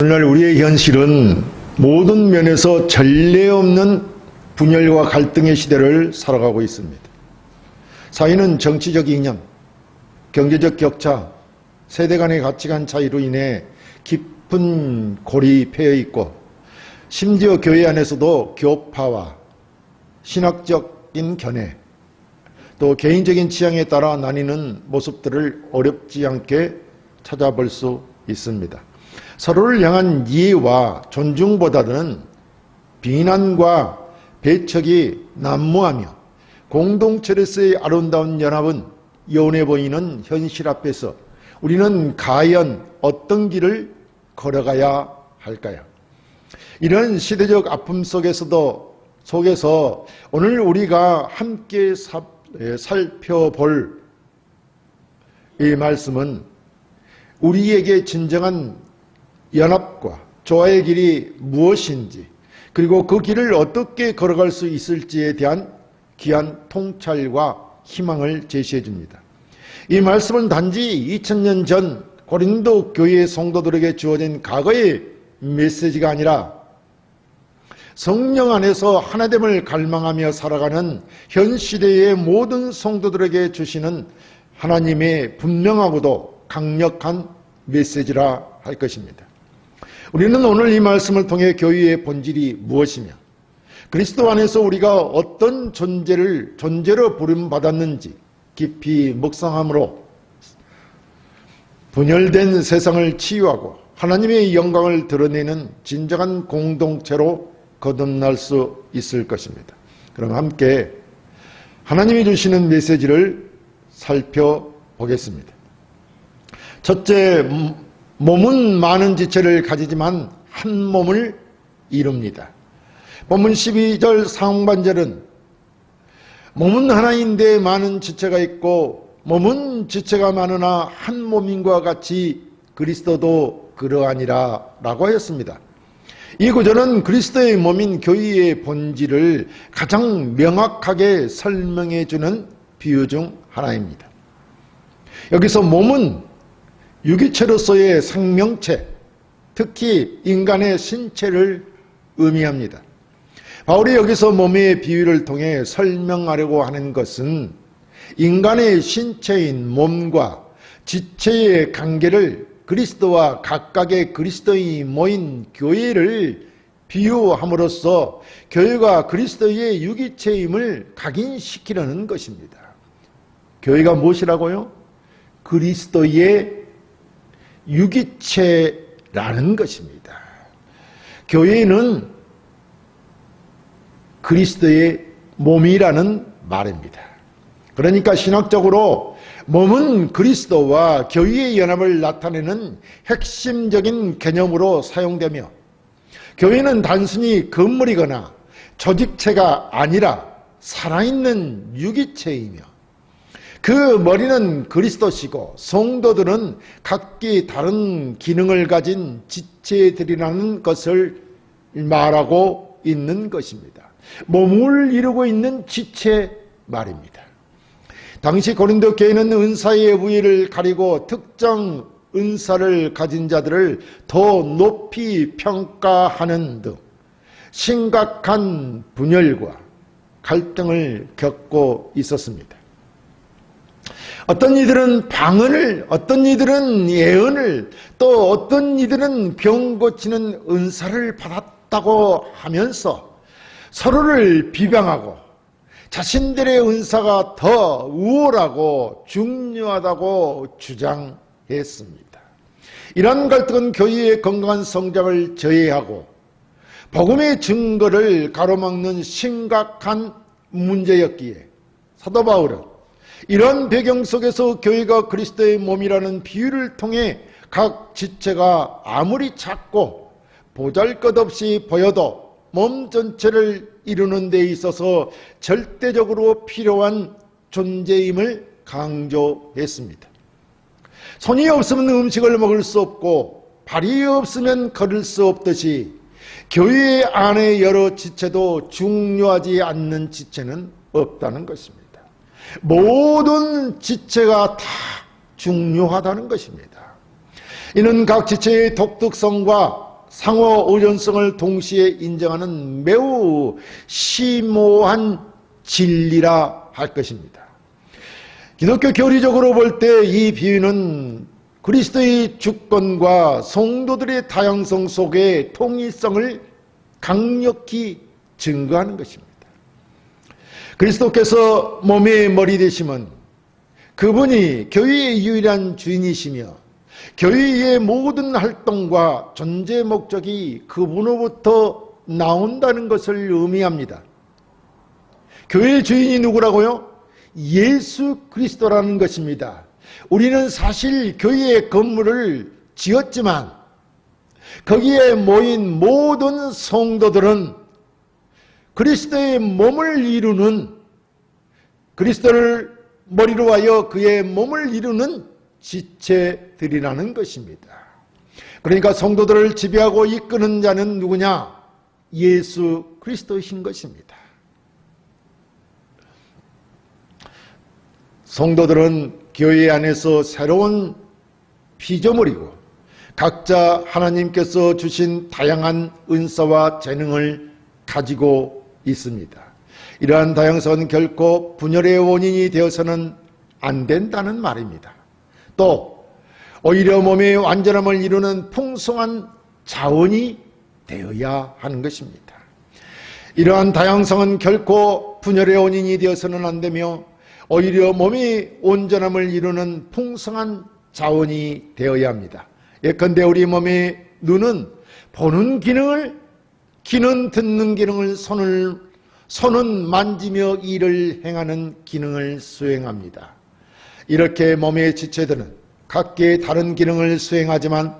오늘날 우리의 현실은 모든 면에서 전례 없는 분열과 갈등의 시대를 살아가고 있습니다. 사회는 정치적 이념, 경제적 격차, 세대 간의 가치관 차이로 인해 깊은 패여 있고 심지어 교회 안에서도 교파와 신학적인 견해, 또 개인적인 취향에 따라 나뉘는 모습들을 어렵지 않게 찾아볼 수 있습니다. 서로를 향한 이해와 존중보다는 비난과 배척이 난무하며 공동체로서의 아름다운 연합은 연해 보이는 현실 앞에서 우리는 과연 어떤 길을 걸어가야 할까요? 이런 시대적 아픔 속에서도 속에서 오늘 우리가 함께 사- 에, 살펴볼 이 말씀은 우리에게 진정한 연합과 조화의 길이 무엇인지 그리고 그 길을 어떻게 걸어갈 수 있을지에 대한 귀한 통찰과 희망을 제시해 줍니다. 이 말씀은 단지 2000년 전 고린도 교회 성도들에게 주어진 과거의 메시지가 아니라 성령 안에서 하나됨을 갈망하며 살아가는 현 시대의 모든 성도들에게 주시는 하나님의 분명하고도 강력한 메시지라 할 것입니다. 우리는 오늘 이 말씀을 통해 교회의 본질이 무엇이며 그리스도 안에서 우리가 어떤 존재를 존재로 부름 받았는지 깊이 묵상함으로 분열된 세상을 치유하고 하나님의 영광을 드러내는 진정한 공동체로 거듭날 수 있을 것입니다. 그럼 함께 하나님이 주시는 메시지를 살펴보겠습니다. 첫째, 음, 몸은 많은 지체를 가지지만 한 몸을 이룹니다. 본문 12절 상반절은 몸은 하나인데 많은 지체가 있고 몸은 지체가 많으나 한 몸인과 같이 그리스도도 그러하니라 라고 하였습니다. 이 구절은 그리스도의 몸인 교회의 본질을 가장 명확하게 설명해 주는 비유 중 하나입니다. 여기서 몸은 유기체로서의 생명체, 특히 인간의 신체를 의미합니다. 바울이 여기서 몸의 비유를 통해 설명하려고 하는 것은 인간의 신체인 몸과 지체의 관계를 그리스도와 각각의 그리스도인이 모인 교회를 비유함으로써 교회가 그리스도의 유기체임을 각인시키려는 것입니다. 교회가 무엇이라고요? 그리스도의 유기체라는 것입니다. 교회는 그리스도의 몸이라는 말입니다. 그러니까 신학적으로 몸은 그리스도와 교회의 연합을 나타내는 핵심적인 개념으로 사용되며 교회는 단순히 건물이거나 조직체가 아니라 살아있는 유기체이며 그 머리는 그리스도시고 성도들은 각기 다른 기능을 가진 지체들이라는 것을 말하고 있는 것입니다. 몸을 이루고 있는 지체 말입니다. 당시 고린도 교회는 은사의 부위를 가리고 특정 은사를 가진 자들을 더 높이 평가하는 등 심각한 분열과 갈등을 겪고 있었습니다. 어떤 이들은 방언을, 어떤 이들은 예언을, 또 어떤 이들은 병 고치는 은사를 받았다고 하면서 서로를 비방하고 자신들의 은사가 더 우월하고 중요하다고 주장했습니다. 이런 갈등은 교회의 건강한 성장을 저해하고 복음의 증거를 가로막는 심각한 문제였기에 사도 바울은 이런 배경 속에서 교회가 그리스도의 몸이라는 비유를 통해 각 지체가 아무리 작고 보잘 것 없이 보여도 몸 전체를 이루는 데 있어서 절대적으로 필요한 존재임을 강조했습니다. 손이 없으면 음식을 먹을 수 없고 발이 없으면 걸을 수 없듯이 교회 안의 여러 지체도 중요하지 않는 지체는 없다는 것입니다. 모든 지체가 다 중요하다는 것입니다. 이는 각 지체의 독특성과 상호 의존성을 동시에 인정하는 매우 심오한 진리라 할 것입니다. 기독교 교리적으로 볼 때 이 비유는 그리스도의 주권과 성도들의 다양성 속의 통일성을 강력히 증거하는 것입니다. 그리스도께서 몸의 머리 되심은 그분이 교회의 유일한 주인이시며 교회의 모든 활동과 존재 목적이 그분으로부터 나온다는 것을 의미합니다. 교회의 주인이 누구라고요? 예수 그리스도라는 것입니다. 우리는 사실 교회의 건물을 지었지만 거기에 모인 모든 성도들은 그리스도의 몸을 이루는 그리스도를 머리로 하여 그의 몸을 이루는 지체들이라는 것입니다. 그러니까 성도들을 지배하고 이끄는 자는 누구냐? 예수 그리스도이신 것입니다. 성도들은 교회 안에서 새로운 피조물이고 각자 하나님께서 주신 다양한 은사와 재능을 가지고 있습니다. 이러한 다양성은 결코 분열의 원인이 되어서는 안 된다는 말입니다. 또 오히려 몸의 완전함을 이루는 풍성한 자원이 되어야 하는 것입니다. 이러한 다양성은 결코 분열의 원인이 되어서는 안 되며 오히려 몸의 온전함을 이루는 풍성한 자원이 되어야 합니다. 예컨대 우리 몸의 눈은 보는 기능을, 귀는 듣는 기능을, 손을, 손은 만지며 일을 행하는 기능을 수행합니다. 이렇게 몸의 지체들은 각기 다른 기능을 수행하지만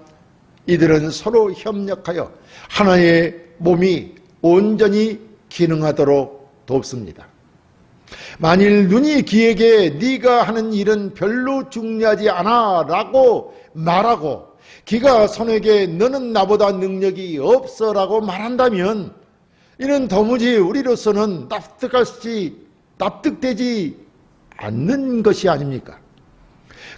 이들은 서로 협력하여 하나의 몸이 온전히 기능하도록 돕습니다. 만일 눈이 귀에게 네가 하는 일은 별로 중요하지 않아라고 말하고 귀가 손에게 너는 나보다 능력이 없어라고 말한다면 이는 도무지 우리로서는 납득할 수 납득되지 않는 것이 아닙니까?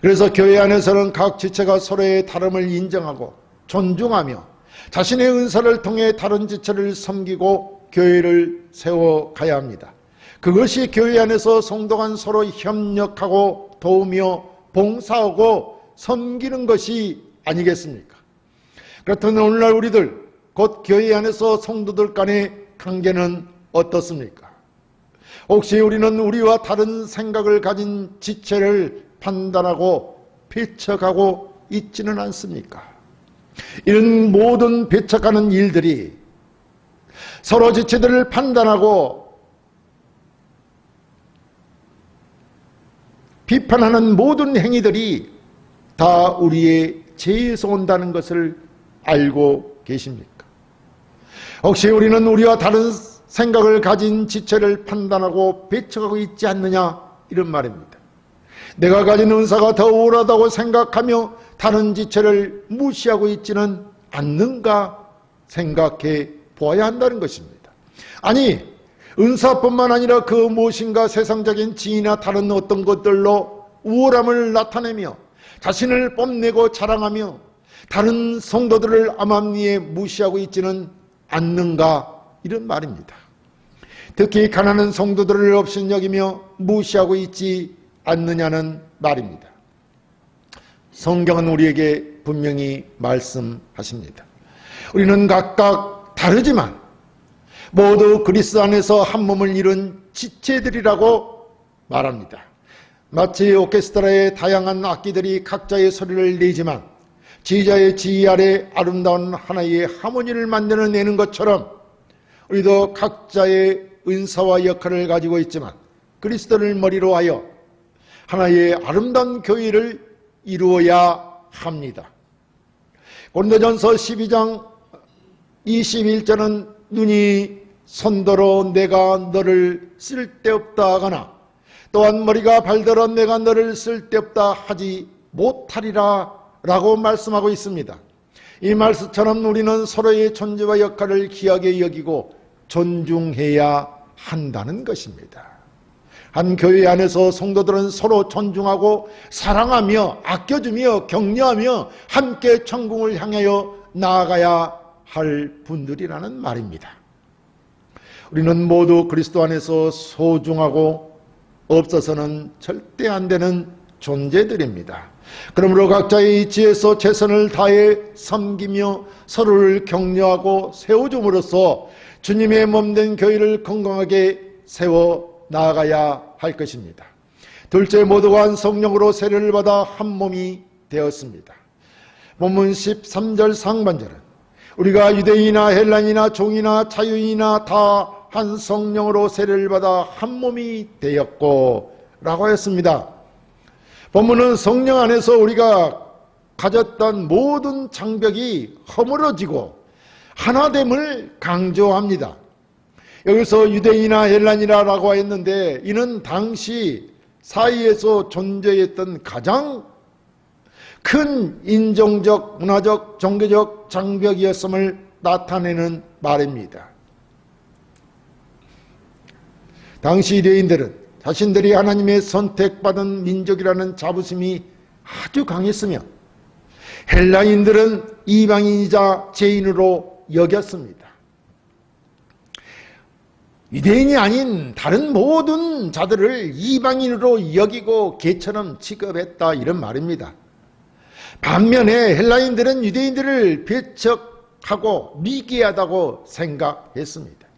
그래서 교회 안에서는 각 지체가 서로의 다름을 인정하고 존중하며 자신의 은사를 통해 다른 지체를 섬기고 교회를 세워 가야 합니다. 그것이 교회 안에서 성도간 서로 협력하고 도우며 봉사하고 섬기는 것이 아니겠습니까? 그렇다면 오늘날 우리들 곧 교회 안에서 성도들 간의 관계는 어떻습니까? 혹시 우리는 우리와 다른 생각을 가진 지체를 판단하고 배척하고 있지는 않습니까? 이런 모든 배척하는 일들이 서로 지체들을 판단하고 비판하는 모든 행위들이 다 우리의 죄에서 온다는 것을 알고 계십니까? 혹시 우리는 우리와 다른 생각을 가진 지체를 판단하고 배척하고 있지 않느냐? 이런 말입니다. 내가 가진 은사가 더 우월하다고 생각하며 다른 지체를 무시하고 있지는 않는가 생각해 보아야 한다는 것입니다. 아니, 은사뿐만 아니라 그 무엇인가 세상적인 지위나 다른 어떤 것들로 우월함을 나타내며 자신을 뽐내고 자랑하며 다른 성도들을 암암리에 무시하고 있지는 않는가 이런 말입니다. 특히 가난한 성도들을 없인 여기며 무시하고 있지 않느냐는 말입니다. 성경은 우리에게 분명히 말씀하십니다. 우리는 각각 다르지만 모두 그리스도 안에서 한 몸을 이룬 지체들이라고 말합니다. 마치 오케스트라의 다양한 악기들이 각자의 소리를 내지만 지휘자의 지휘 아래 아름다운 하나의 하모니를 만들어내는 것처럼 우리도 각자의 은사와 역할을 가지고 있지만 그리스도를 머리로 하여 하나의 아름다운 교회를 이루어야 합니다. 고린도전서 12장 21절은 눈이 손도로 내가 너를 쓸데없다 하거나 또한 머리가 발더러 내가 너를 쓸데없다 하지 못하리라 라고 말씀하고 있습니다. 이 말씀처럼 우리는 서로의 존재와 역할을 귀하게 여기고 존중해야 한다는 것입니다. 한 교회 안에서 성도들은 서로 존중하고 사랑하며 아껴주며 격려하며 함께 천국을 향하여 나아가야 할 분들이라는 말입니다. 우리는 모두 그리스도 안에서 소중하고 없어서는 절대 안 되는 존재들입니다. 그러므로 각자의 이치에서 최선을 다해 섬기며 서로를 격려하고 세워줌으로써 주님의 몸된 교회를 건강하게 세워 나아가야 할 것입니다. 둘째 모두가 한 성령으로 세례를 받아 한 몸이 되었습니다. 본문 13절 상반절은 우리가 유대인이나 헬란이나 종이나 자유인이나 다 한 성령으로 세례를 받아 한 몸이 되었고 라고 했습니다. 본문은 성령 안에서 우리가 가졌던 모든 장벽이 허물어지고 하나됨을 강조합니다. 여기서 유대인이나 헬란이라고 했는데 이는 당시 사이에서 존재했던 가장 큰 인종적, 문화적, 종교적 장벽이었음을 나타내는 말입니다. 당시 유대인들은 자신들이 하나님의 선택받은 민족이라는 자부심이 아주 강했으며 헬라인들은 이방인이자 죄인으로 여겼습니다. 유대인이 아닌 다른 모든 자들을 이방인으로 여기고 개처럼 취급했다 이런 말입니다. 반면에 헬라인들은 유대인들을 배척하고 미개하다고 생각했습니다.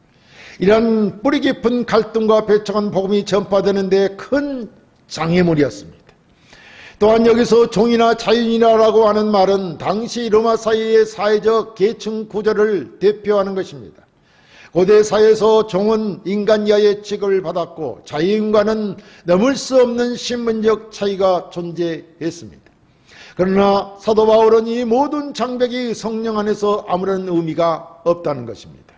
이런 뿌리 깊은 갈등과 배척한 복음이 전파되는데 큰 장애물이었습니다. 또한 여기서 종이나 자유인이라고 하는 말은 당시 로마 사회의 사회적 계층 구조를 대표하는 것입니다. 고대 사회에서 종은 인간 이하의 취급을 받았고 자유인과는 넘을 수 없는 신분적 차이가 존재했습니다. 그러나 사도 바울은 이 모든 장벽이 성령 안에서 아무런 의미가 없다는 것입니다.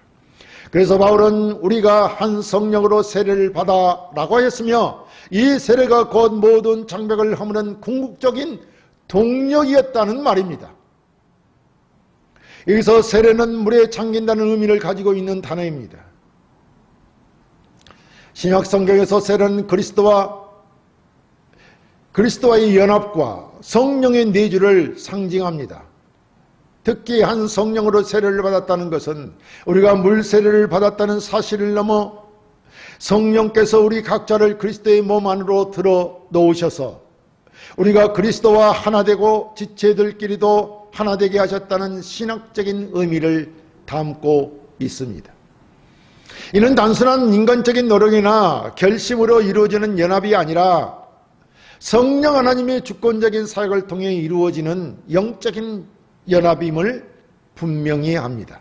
그래서 바울은 우리가 한 성령으로 세례를 받아라고 했으며 이 세례가 곧 모든 장벽을 허무는 궁극적인 동력이었다는 말입니다. 여기서 세례는 물에 잠긴다는 의미를 가지고 있는 단어입니다. 신약 성경에서 세례는 그리스도와 그리스도와의 연합과 성령의 내주를 상징합니다. 특히 한 성령으로 세례를 받았다는 것은 우리가 물 세례를 받았다는 사실을 넘어 성령께서 우리 각자를 그리스도의 몸 안으로 들어 놓으셔서 우리가 그리스도와 하나 되고 지체들끼리도 하나 되게 하셨다는 신학적인 의미를 담고 있습니다. 이는 단순한 인간적인 노력이나 결심으로 이루어지는 연합이 아니라 성령 하나님의 주권적인 사역을 통해 이루어지는 영적인 연합임을 분명히 합니다.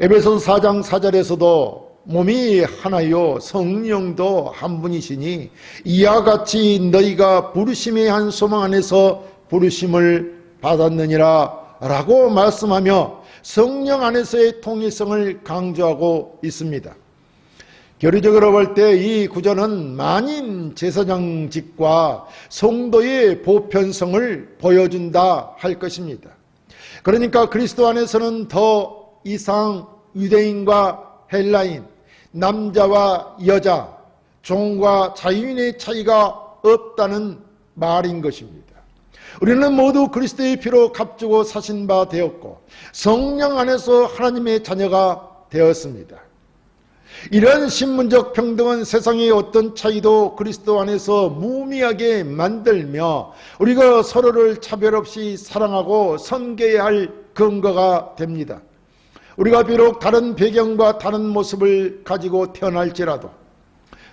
에베소 4장 4절에서도 몸이 하나요 성령도 한 분이시니 이와 같이 너희가 부르심의 한 소망 안에서 부르심을 받았느니라 라고 말씀하며 성령 안에서의 통일성을 강조하고 있습니다. 교리적으로 볼 때 이 구절은 만인 제사장직과 성도의 보편성을 보여준다 할 것입니다. 그러니까 그리스도 안에서는 더 이상 유대인과 헬라인, 남자와 여자, 종과 자유인의 차이가 없다는 말인 것입니다. 우리는 모두 그리스도의 피로 값주고 사신 바 되었고 성령 안에서 하나님의 자녀가 되었습니다. 이런 신문적 평등은 세상의 어떤 차이도 그리스도 안에서 무미하게 만들며 우리가 서로를 차별 없이 사랑하고 섬겨야 할 근거가 됩니다. 우리가 비록 다른 배경과 다른 모습을 가지고 태어날지라도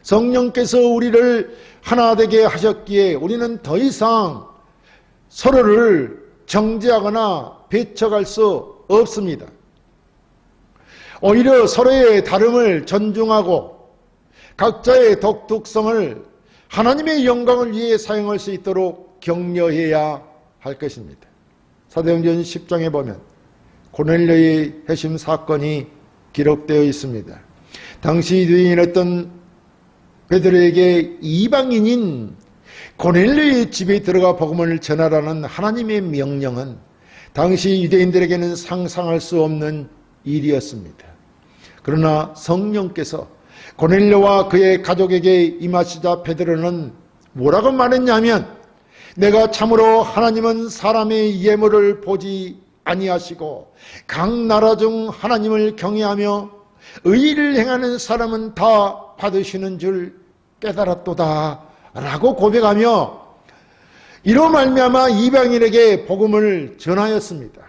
성령께서 우리를 하나 되게 하셨기에 우리는 더 이상 서로를 정죄하거나 배척할 수 없습니다. 오히려 서로의 다름을 존중하고 각자의 독특성을 하나님의 영광을 위해 사용할 수 있도록 격려해야 할 것입니다. 사도행전 10장에 보면 고넬료의 회심 사건이 기록되어 있습니다. 당시 유대인이었던 베드로에게 이방인인 고넬료의 집에 들어가 복음을 전하라는 하나님의 명령은 당시 유대인들에게는 상상할 수 없는 일이었습니다. 그러나 성령께서 고넬료와 그의 가족에게 임하시자 베드로는 뭐라고 말했냐면 내가 참으로 하나님은 사람의 예물을 보지 아니하시고 각 나라 중 하나님을 경외하며 의를 행하는 사람은 다 받으시는 줄 깨달았도다 라고 고백하며 이로 말미암아 이방인에게 복음을 전하였습니다.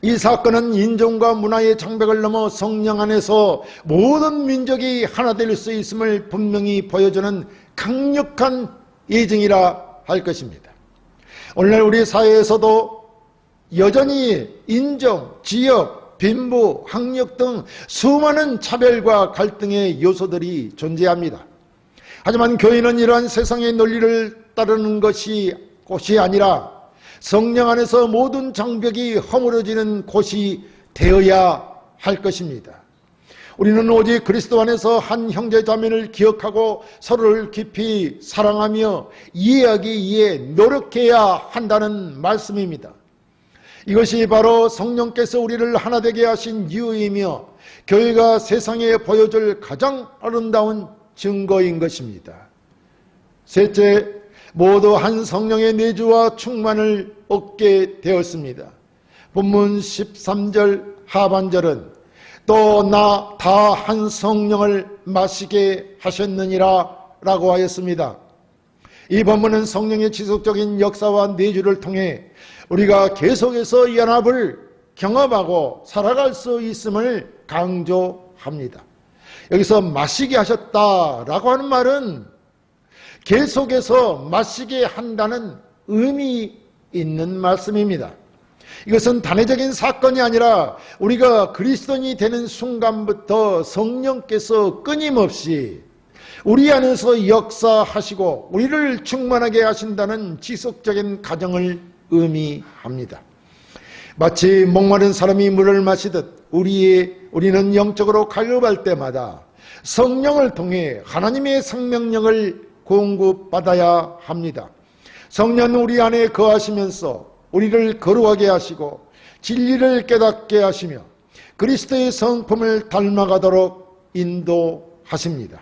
이 사건은 인종과 문화의 장벽을 넘어 성령 안에서 모든 민족이 하나 될 수 있음을 분명히 보여주는 강력한 예증이라 할 것입니다. 오늘날 우리 사회에서도 여전히 인종, 지역, 빈부, 학력 등 수많은 차별과 갈등의 요소들이 존재합니다. 하지만 교회는 이러한 세상의 논리를 따르는 것이 곳이 아니라 성령 안에서 모든 장벽이 허물어지는 곳이 되어야 할 것입니다. 우리는 오직 그리스도 안에서 한 형제 자매를 기억하고 서로를 깊이 사랑하며 이해하기 위해 노력해야 한다는 말씀입니다. 이것이 바로 성령께서 우리를 하나 되게 하신 이유이며 교회가 세상에 보여줄 가장 아름다운 증거인 것입니다. 셋째, 모두 한 성령의 내주와 충만을 얻게 되었습니다. 본문 13절 하반절은 또 나 다 한 성령을 마시게 하셨느니라 라고 하였습니다. 이 본문은 성령의 지속적인 역사와 내주를 통해 우리가 계속해서 연합을 경험하고 살아갈 수 있음을 강조합니다. 여기서 마시게 하셨다라고 하는 말은 계속해서 마시게 한다는 의미 있는 말씀입니다. 이것은 단회적인 사건이 아니라 우리가 그리스도인이 되는 순간부터 성령께서 끊임없이 우리 안에서 역사하시고 우리를 충만하게 하신다는 지속적인 가정을 의미합니다. 마치 목마른 사람이 물을 마시듯 우리의 우리는 영적으로 갈급할 때마다 성령을 통해 하나님의 생명력을 공급받아야 합니다. 성령 우리 안에 거하시면서 우리를 거룩하게 하시고 진리를 깨닫게 하시며 그리스도의 성품을 닮아가도록 인도하십니다.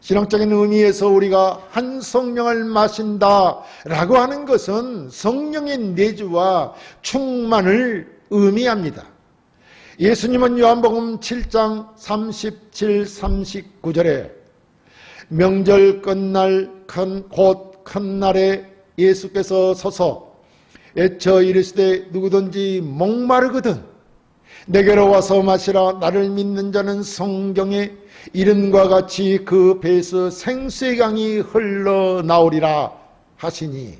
신앙적인 의미에서 우리가 한 성령을 마신다라고 하는 것은 성령의 내주와 충만을 의미합니다. 예수님은 요한복음 7장 37, 39절에 명절 끝날 큰, 곧 큰 날에 예수께서 서서 애처 이르시되 누구든지 목마르거든 내게로 와서 마시라 나를 믿는 자는 성경에 이름과 같이 그 배에서 생수의 강이 흘러나오리라 하시니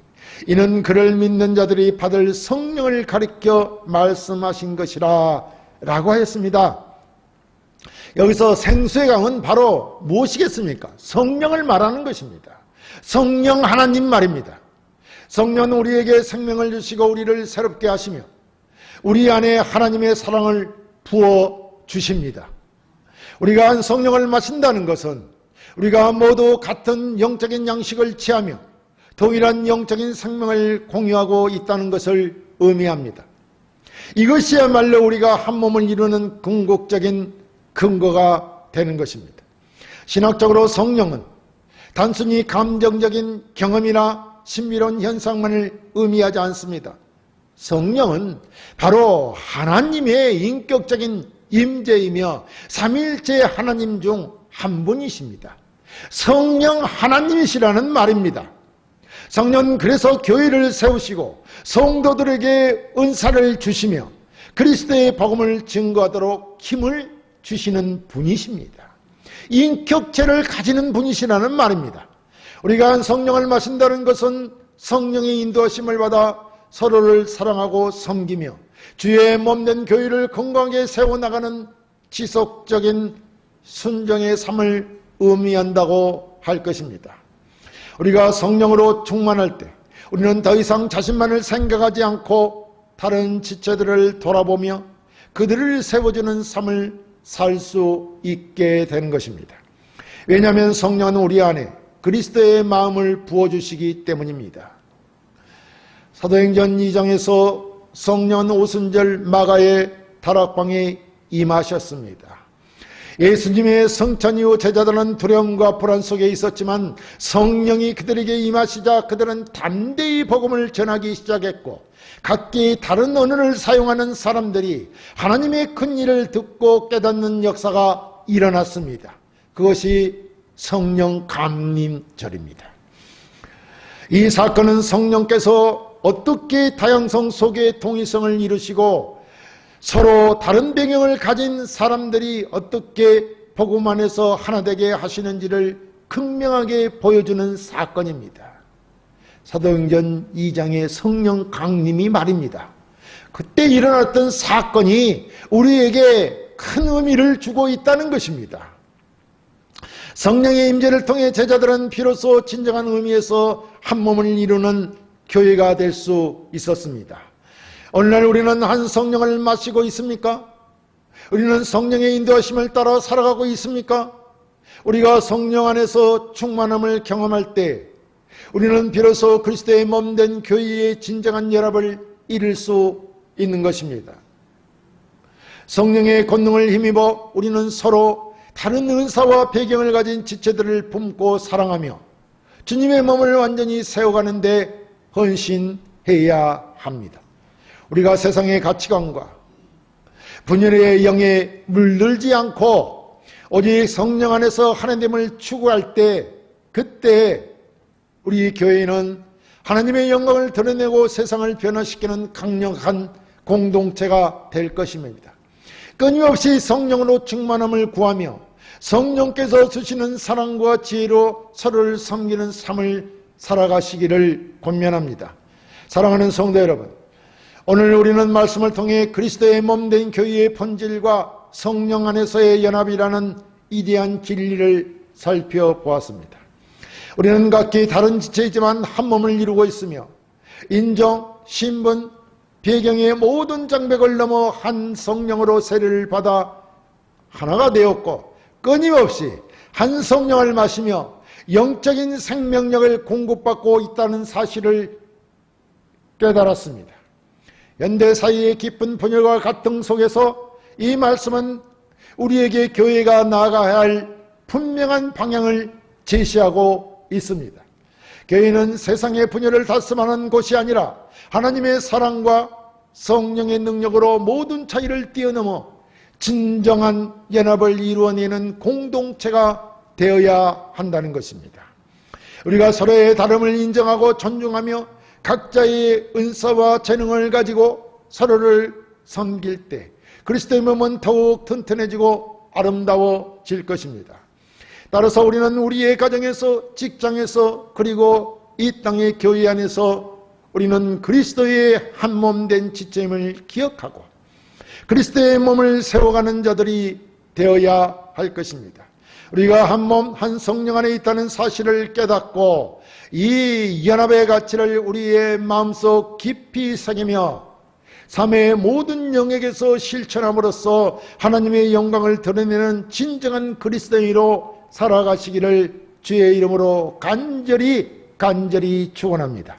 이는 그를 믿는 자들이 받을 성령을 가리켜 말씀하신 것이라 라고 하였습니다. 여기서 생수의 강은 바로 무엇이겠습니까? 성령을 말하는 것입니다. 성령 하나님 말입니다. 성령은 우리에게 생명을 주시고 우리를 새롭게 하시며 우리 안에 하나님의 사랑을 부어 주십니다. 우리가 한 성령을 마신다는 것은 우리가 모두 같은 영적인 양식을 취하며 동일한 영적인 생명을 공유하고 있다는 것을 의미합니다. 이것이야말로 우리가 한 몸을 이루는 궁극적인 근거가 되는 것입니다. 신학적으로 성령은 단순히 감정적인 경험이나 신비로운 현상만을 의미하지 않습니다. 성령은 바로 하나님의 인격적인 임재이며 삼일째 하나님 중 한 분이십니다. 성령 하나님이시라는 말입니다. 성령 그래서 교회를 세우시고 성도들에게 은사를 주시며 그리스도의 복음을 증거하도록 힘을 주시는 분이십니다. 인격체를 가지는 분이시라는 말입니다. 우리가 성령을 마신다는 것은 성령의 인도하심을 받아 서로를 사랑하고 섬기며 주의 몸된 교회를 건강하게 세워나가는 지속적인 순정의 삶을 의미한다고 할 것입니다. 우리가 성령으로 충만할 때 우리는 더 이상 자신만을 생각하지 않고 다른 지체들을 돌아보며 그들을 세워주는 삶을 살 수 있게 되는 것입니다. 왜냐하면 성령은 우리 안에 그리스도의 마음을 부어주시기 때문입니다. 사도행전 2장에서 성령 오순절 마가의 다락방에 임하셨습니다. 예수님의 성찬 이후 제자들은 두려움과 불안 속에 있었지만 성령이 그들에게 임하시자 그들은 담대히 복음을 전하기 시작했고 각기 다른 언어를 사용하는 사람들이 하나님의 큰 일을 듣고 깨닫는 역사가 일어났습니다. 그것이 성령 감림절입니다. 이 사건은 성령께서 어떻게 다양성 속에 통일성을 이루시고 서로 다른 배경을 가진 사람들이 어떻게 복음 안에서 하나 되게 하시는지를 극명하게 보여주는 사건입니다. 사도행전 2장의 성령 강림이 말입니다. 그때 일어났던 사건이 우리에게 큰 의미를 주고 있다는 것입니다. 성령의 임재를 통해 제자들은 비로소 진정한 의미에서 한 몸을 이루는 교회가 될 수 있었습니다. 오늘날 우리는 한 성령을 마시고 있습니까? 우리는 성령의 인도하심을 따라 살아가고 있습니까? 우리가 성령 안에서 충만함을 경험할 때 우리는 비로소 그리스도의 몸된 교회의 진정한 연합을 이룰 수 있는 것입니다. 성령의 권능을 힘입어 우리는 서로 다른 은사와 배경을 가진 지체들을 품고 사랑하며 주님의 몸을 완전히 세워가는데 헌신해야 합니다. 우리가 세상의 가치관과 분열의 영에 물들지 않고 오직 성령 안에서 하나님을 추구할 때 그때 우리 교회는 하나님의 영광을 드러내고 세상을 변화시키는 강력한 공동체가 될 것입니다. 끊임없이 성령으로 충만함을 구하며 성령께서 주시는 사랑과 지혜로 서로를 섬기는 삶을 살아가시기를 권면합니다. 사랑하는 성도 여러분, 오늘 우리는 말씀을 통해 그리스도의 몸된 교회의 본질과 성령 안에서의 연합이라는 이대한 진리를 살펴보았습니다. 우리는 각기 다른 지체이지만 한 몸을 이루고 있으며 인정, 신분, 배경의 모든 장벽을 넘어 한 성령으로 세례를 받아 하나가 되었고 끊임없이 한 성령을 마시며 영적인 생명력을 공급받고 있다는 사실을 깨달았습니다. 현대 사회의 깊은 분열과 갈등 속에서 이 말씀은 우리에게 교회가 나아가야 할 분명한 방향을 제시하고 있습니다. 교회는 세상의 분열을 다스하는 곳이 아니라 하나님의 사랑과 성령의 능력으로 모든 차이를 뛰어넘어 진정한 연합을 이루어내는 공동체가 되어야 한다는 것입니다. 우리가 서로의 다름을 인정하고 존중하며 각자의 은사와 재능을 가지고 서로를 섬길 때 그리스도의 몸은 더욱 튼튼해지고 아름다워질 것입니다. 따라서 우리는 우리의 가정에서 직장에서 그리고 이 땅의 교회 안에서 우리는 그리스도의 한 몸 된 지체임을 기억하고 그리스도의 몸을 세워가는 자들이 되어야 할 것입니다. 우리가 한 몸, 한 성령 안에 있다는 사실을 깨닫고 이 연합의 가치를 우리의 마음속 깊이 새기며 삶의 모든 영역에서 실천함으로써 하나님의 영광을 드러내는 진정한 그리스도인으로 살아가시기를 주의 이름으로 간절히 간절히 축원합니다.